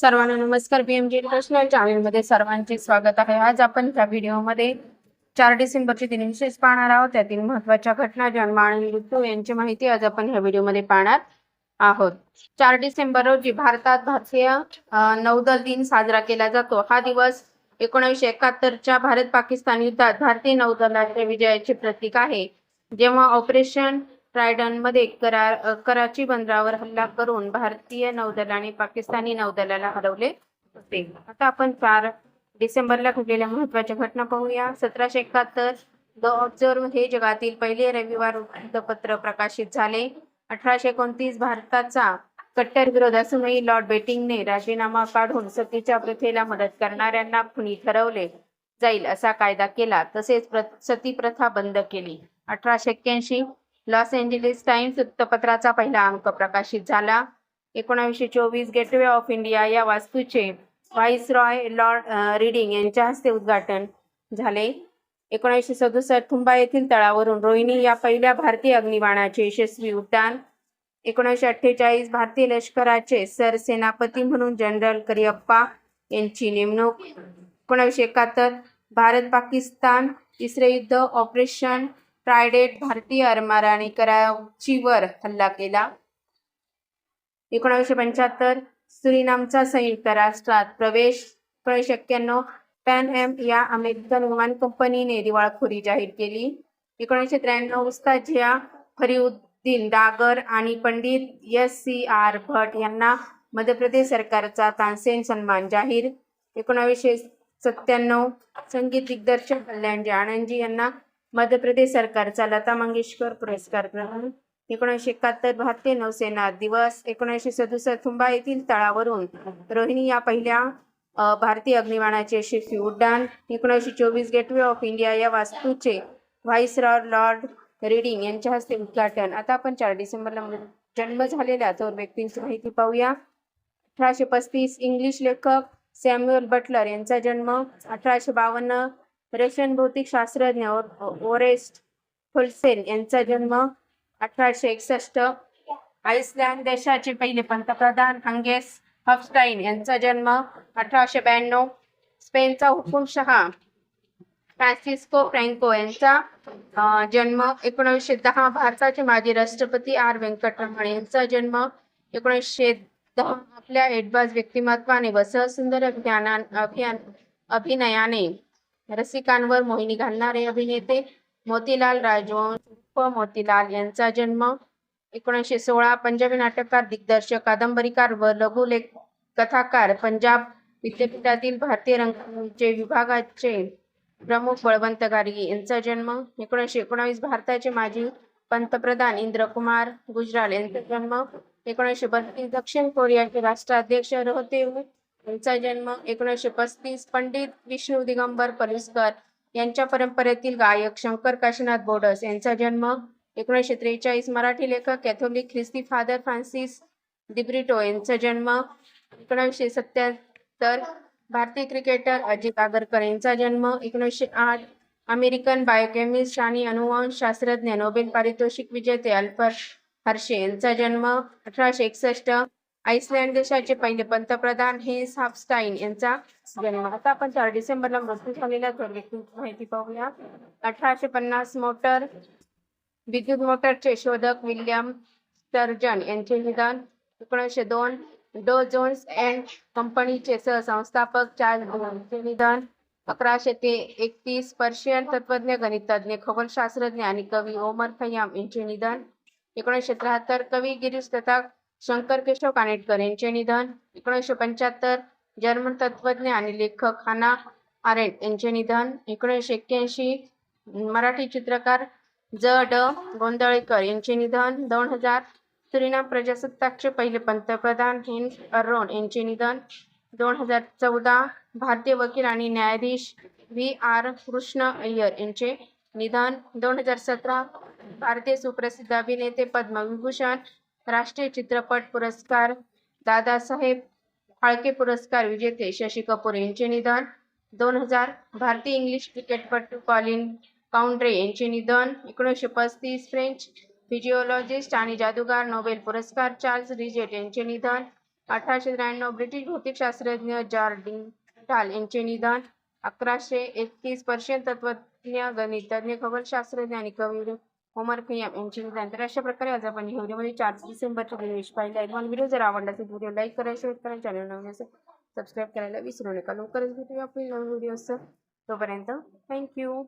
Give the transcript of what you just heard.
सर्वांना नमस्कार. BMG international चॅनलमध्ये सर्वांचे स्वागत आहे. आज आपण त्या व्हिडिओमध्ये चार डिसेंबरचे दिन विशेष पाहणार आहोत. त्यातील महत्त्वाच्या घटना जन्म आणि मृत्यू यांची माहिती आज आपण ह्या व्हिडिओमध्ये पाहणार आहोत. चार डिसेंबर रोजी भारतात भारतीय नौदल दिन साजरा केला जातो. हा दिवस एकोणीसशे एकाहत्तरच्या भारत पाकिस्तान युद्धात भारतीय नौदलाच्या विजयाचे प्रतीक आहे. जेव्हा ऑपरेशन ट्रायडनमध्ये करार कराची बंदरावर हल्ला करून भारतीय नौदल आणि पाकिस्तानी नौदलाला हरवले होते. आता आपण चार डिसेंबरला घडलेल्या महत्त्वाच्या घटना पाहूया. सतराशे एकाहत्तर द ऑब्झर्व हे जगातील पहिले रविवार वृत्तपत्र प्रकाशित झाले. अठराशे एकोणतीस भारताचा कट्टर विरोध असूनही लॉर्ड बेटिंगने राजीनामा काढून सतीच्या प्रथेला मदत करणाऱ्यांना खुनी ठरवले जाईल असा कायदा केला. तसेच प्र- सती प्रथा बंद केली. अठराशे एक्क्याऐंशी लॉस एंजेलिस टाइम्स वृत्तपत्राचा पहिला अंक प्रकाशित झाला. एकोणावीसशे चोवीस गेटवे ऑफ इंडिया या वास्तूचे viceroy lord reading reading यांच्या हस्ते उद्घाटन झाले. एकोणीसशे सदुसष्ट थुंबा येथील तळावरून रोहिणी या पहिल्या भारतीय अग्निबाणाचे यशस्वी उड्डाण. एकोणीसशे अठ्ठेचाळीस भारतीय लष्कराचे सरसेनापती म्हणून जनरल करियप्पा यांची नेमणूक. एकोणीसशे एकाहत्तर भारत पाकिस्तान तिसरे युद्ध ऑपरेशन ट्रायडेट भारतीय आरमाराने कराचीवर हल्ला केला. एकोणीसशे पंच्याहत्तर सुरिनामचा संयुक्त राष्ट्रात प्रवेश एकोणीसशे एक्क्याण्णव पॅन एम या अमेरिकन विमान कंपनीने दिवाळखोरी जाहीर केली. एकोणीसशे त्र्याण्णव उस्ताजिया फरीउद्दीन डागर आणि Pandit S C R Bhat यांना मध्य प्रदेश सरकारचा तानसेन सन्मान जाहीर. एकोणावीसशे सत्त्याण्णव संगीत दिग्दर्शक कल्याणजी आनंदजी यांना मध्य प्रदेश सरकारचा लता मंगेशकर पुरस्कार प्रदान एकोणीसशे एकाहत्तर भारतीय नौसेना दिवस. एकोणीसशे सदुसष्ट थुंबा येथील तळावरून रोहिणी या पहिल्या भारतीय अग्निबाणाचे यशस्वी उड्डाण. एकोणीसशे चोवीस गेटवे ऑफ इंडिया या वास्तूचे व्हाईस रॉड लॉर्ड रीडिंग यांच्या हस्ते उद्घाटन. आता आपण चार डिसेंबरला जन्म झालेल्या थोर व्यक्तींची माहिती पाहूया. अठराशे पस्तीस इंग्लिश लेखक सॅम्युअल बटलर यांचा जन्म. अठराशे बावन्न रशियन भौतिकशास्त्रज्ञ ओ- ओरेस्ट फुलसेन यांचा जन्म अठराशे एकसष्ट. आईसलँड देशाचे पहिले पंतप्रधान हंगेस हफस्टाईन यांचा जन्म अठराशे ब्याण्णव. स्पेनचा हुकुमशहा फ्रान्सिस्को फ्रँको यांचा जन्म एकोणीसशे दहा. भारताचे माजी राष्ट्रपती आर व्यंकटरमण यांचा जन्म एकोणीसशे दहा. आपल्या एडबाज व्यक्तिमत्वाने व सहसुंदर अभियाना अभियान अभिनयाने. रसिकांवर मोहिनी घालणारे अभिनेते मोतीलाल राजवंश उर्फ मोतीलाल यांचा जन्म एकोणीसशे सोळा पंजाबी नाटककार दिग्दर्शक कादंबरीकार व लघुलेख कथाकार पंजाब विद्यापीठातील भारतीय रंगभूमीचे विभागाचे प्रमुख बळवंत गार्गी यांचा जन्म एकोणीसशे एकोणावीस भारताचे माजी पंतप्रधान इंद्रकुमार गुजराल यांचा जन्म एकोणीसशे बत्तीस दक्षिण कोरियाचे राष्ट्राध्यक्ष रोहतेव यांचा जन्म एकोणीसशे पस्तीस पंडित विष्णू दिगंबर परिसकर यांच्या परंपरेतील गायक शंकर काशीनाथ बोडस यांचा जन्म एकोणीसशे त्रेचाळीस मराठी लेखक कॅथोलिक ख्रिस्ती फादर फ्रान्सिस डिब्रिटो यांचा जन्म एकोणीसशे सत्याहत्तर भारतीय क्रिकेटर अजित आगरकर यांचा जन्म एकोणीसशे आठ अमेरिकन बायोकेमिस्ट आणि अनुवंश शास्त्रज्ञ नोबेल पारितोषिक विजेते अल्फर हर्षे यांचा जन्म अठराशे एकसष्ट आइसलँड देशाचे पहिले पंतप्रधान हे साफस्टाईन यांचा जन्म. आता आपण चार डिसेंबरला मृत्यू झालेल्या व्यक्तींची माहिती पाहूया. अठराशे पन्नास मोटर विद्युत मोटरचे शोधक विल्यम सर्जन यांचे निधन. एकोणीसशे दोन डो जोन्स अँड कंपनीचे सहसंस्थापक चार्ल्स यांचे निधन. अकराशे ते एकतीस पर्शियन तत्वज्ञ गणितज्ञ खगोलशास्त्रज्ञ आणि कवी ओमर खय्याम यांचे निधन. एकोणीसशे त्र्याहत्तर कवी गिरीश तथा शंकर केशव कानेटकर यांचे निधन एकोणीसशे पंच्याहत्तर जर्मन तत्वज्ञ आणि लेखक हाना आरेट यांचे निधन एकोणीसशे एक्क्याऐंशी मराठी चित्रकार ज. ड. गोंधळेकर यांचे निधन दोन हजार सुरिनाम प्रजासत्ताकचे पहिले पंतप्रधान हिंद अरोन यांचे निधन दोन हजार चौदा भारतीय वकील आणि न्यायाधीश व्ही. आर. कृष्ण अय्यर यांचे निधन दोन हजार सतरा भारतीय सुप्रसिद्ध अभिनेते पद्मविभूषण राष्ट्रीय चित्रपट पुरस्कार दादासाहेब फाळके पुरस्कार विजेते शशी कपूर यांचे निधन दोन हजार भारतीय इंग्लिश क्रिकेटपटू कॉलिन काउंड्रे यांचे निधन एकोणीसशे पस्तीस फ्रेंच फिजिओलॉजिस्ट आणि जादूगार नोबेल पुरस्कार चार्ल्स रिजेट यांचे निधन अठराशे त्र्याण्णव ब्रिटिश भौतिकशास्त्रज्ञ जॉर्डिन टाल यांचे निधन अकराशे एकतीस पर्शियन तत्वज्ञ गणितज्ञ खगोलशास्त्रज्ञ आणि कवी होमवर्क खय्याम यांचे तर अशा प्रकारे आज आपण व्हिडिओमध्ये चार डिसेंबरचे दिवस पाहिले आहे. मला व्हिडिओ जर आवडला असेल व्हिडिओ लाईक करा शेअर करा चॅनल नवीन असेल सबस्क्राईब करायला विसरू नका. लवकरच भेटूया आपली नवीन व्हिडिओ तोपर्यंत थँक्यू